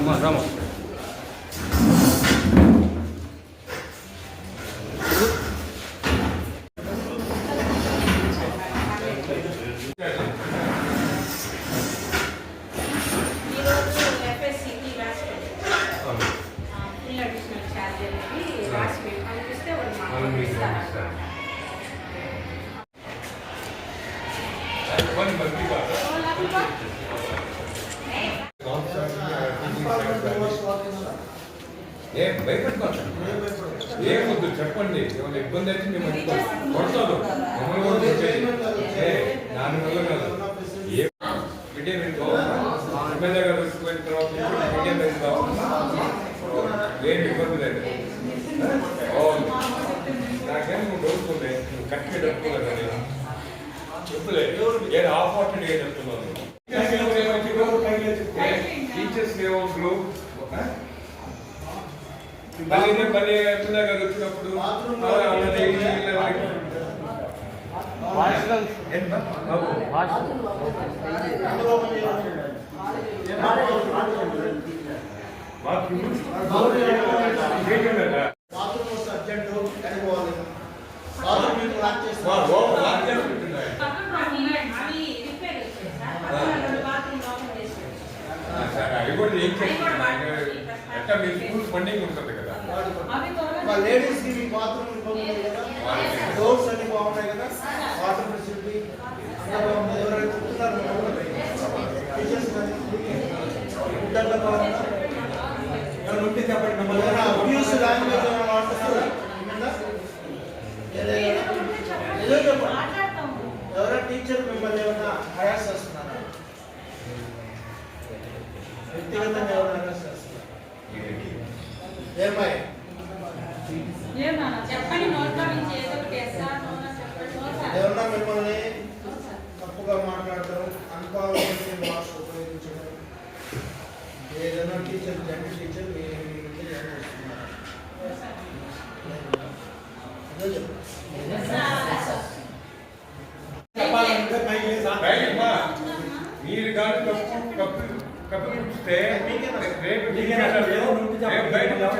అమ్మా రామా ఈరోజు ఎఫ్ఎస్సికి ఏం భయపెట్టుకోండి ఏం వద్దు చెప్పండి. ఏమైనా ఇబ్బంది అయితే మేము. కొడతారు. మమ్మల్ని కూడా కొట్టేది. ఏ, దాని వల్ల కాదు. ఏ మీడియా ఎమ్మెల్యే గారు వచ్చిపోయిన తర్వాత మీడియా కావాలా? ఏం ఇబ్బంది లేదు. నాకేం నువ్వు డౌట్కుంది నువ్వు కట్టి డబ్బులు కానీ చెప్పులే. ఏదో ఆపర్చునిటీగా చెప్తున్నాను. టీచర్స్ ఏమవుతులు మళ్ళీ మళ్ళీ రిపేర్ వచ్చాయి సార్ అవి కూడా ఏం? వాడుకోవచ్చు. ఎట్లా మీ స్కూల్ ఫండింగ్ ఉంటుంది కదా మా లేడీస్కి బాత్రూమ్ బాగున్నాయి కదా? డోర్స్ అన్ని బాగున్నాయి కదా? వాటర్ ఫెసిలిటీ ఎవరైనా చెప్తున్నారు టీచర్స్ బాగుందా ఉంటే చెప్పండి మిమ్మల్ని. అబ్యూస్ లాంగ్వేజ్ ఏమైనా ఏమన్నా? ఎవరైనా టీచర్ మిమ్మల్ని ఏమైనా హరాస్ చేస్తున్నారా? వ్యక్తిగతంగా ఎవరైనా హరాస్ చేస్తున్నారా ఏమై ఏమన్నా చెప్పండి నోట్లో నుంచి ఏదో ఒకటి ఎస్ఆ నోనా చెప్పండి. ఎవరన్నా మిమ్మల్ని తప్పుగా మాట్లాడటం అన్కాన్షియస్ భాష ఉపయోగించడం. ఏదైనా టీచర్ జంట టీచర్ మీ మీ ముందు ఏం చేస్తున్నారు అదే చెప్పు. చెప్పాలంటే పైకి లేసి ఆ- బయటికి బా. మీరు కానీ కప్పు కప్పు కప్పు చూస్తే రేపు రేపు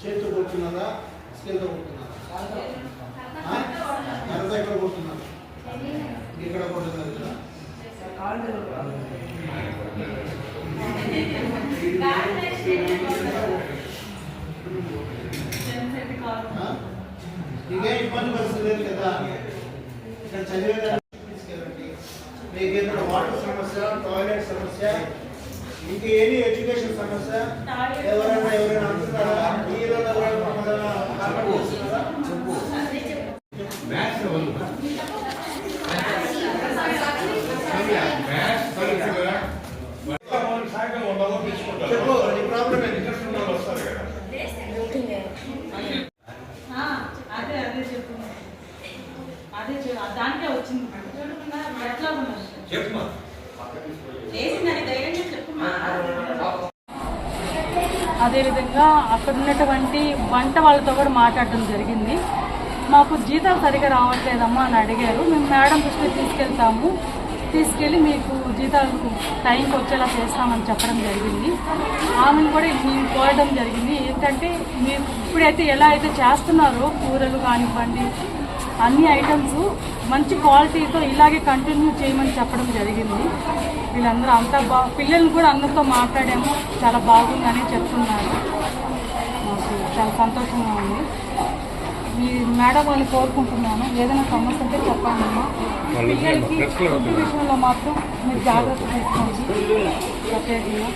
చేతితో కొడుతున్నారా స్కేల్తో కొడుతున్నారా ఆ? ఎంత ఇక్కడ కొడుతున్నారు. ఇక్కడ కొట్టున్నారు కదా ఆ? ఇబ్బంది పరిస్థితి లేదు కదా. ఇక్కడ చదివేదాన్ని తీసుకెళ్ళండి. మీకు ఇక్కడ వాటర్ సమస్య టాయిలెట్ సమస్య ఇంకా ఏది ఎడ్యుకేషన్ సమస్య ఎవరైనా ఎవరైనా అంటున్నారా? చెప్పమా అదేవిధంగా అక్కడ ఉన్నటువంటి వంట వాళ్ళతో కూడా మాట్లాడడం జరిగింది. మాకు జీతాలు సరిగా రావట్లేదమ్మా అని అడిగారు. మేము మేడం దృష్టికి తీసుకెళ్తాము. తీసుకెళ్ళి మీకు జీతాలకు టైంకి వచ్చేలా చేస్తామని చెప్పడం జరిగింది. ఆమెను కూడా మేము కోరడం జరిగింది. ఏంటంటే మీరు ఇప్పుడైతే ఎలా అయితే చేస్తున్నారో కూరలు కానివ్వండి అన్ని ఐటమ్స్ మంచి క్వాలిటీతో ఇలాగే కంటిన్యూ చేయమని చెప్పడం జరిగింది. వీళ్ళందరూ అంతా బా పిల్లల్ని కూడా అందరితో మాట్లాడాము. చాలా బాగుందని చెప్తున్నారు. మాకు చాలా సంతోషంగా ఉంది. మీ మేడం వాళ్ళని కోరుకుంటున్నాను. ఏదైనా సమస్య ఉంటే చెప్పండి అమ్మా. పిల్లలకి ఫుడ్ విషయంలో మాత్రం మీరు జాగ్రత్త తీసుకోండి. ప్రత్యేకంగా.